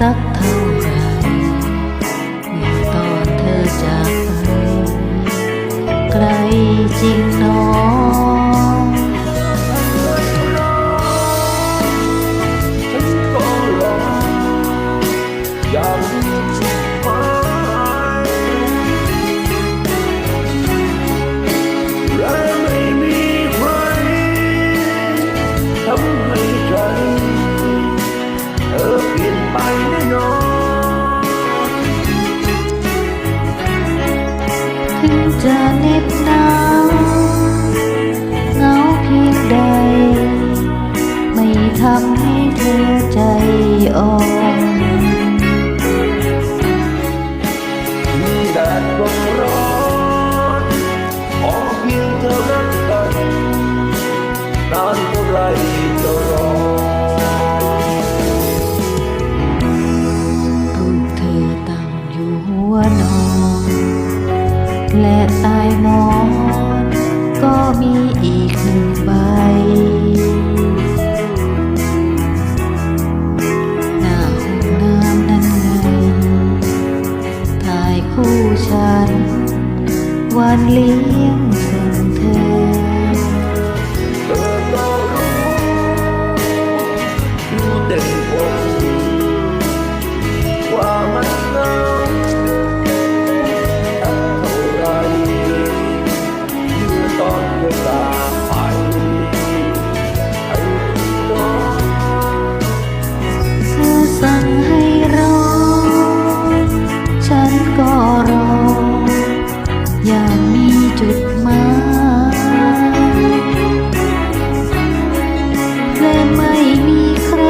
สักเท่าไรเมื่อตอนเธอจากไปไกลจริงน้องฉันก็รออยากมีจุดหมา Janipna แจุดหมายและไม่มีใคร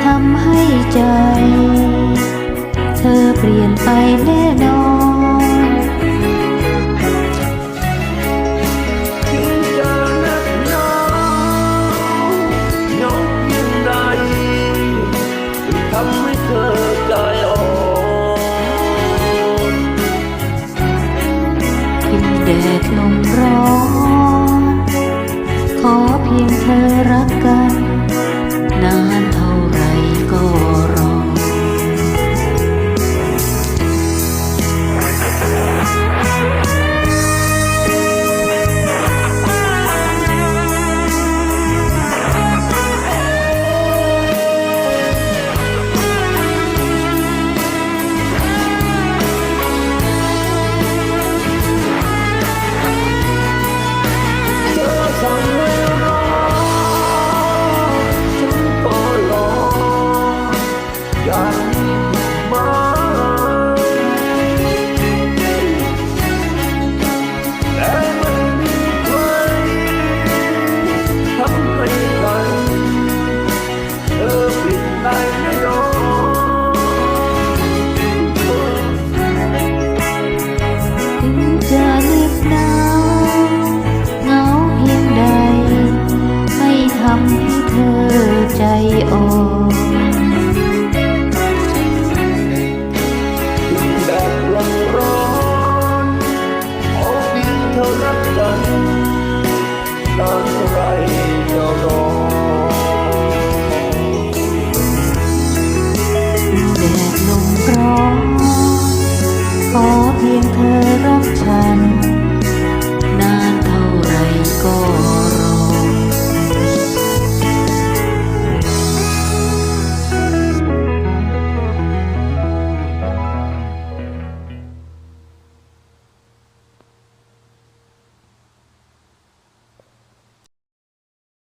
ทำให้ใจ เธอเปลี่ยนไปแน่นอน ดดลมร้อน ขอเพียงเธอรักกัน นาน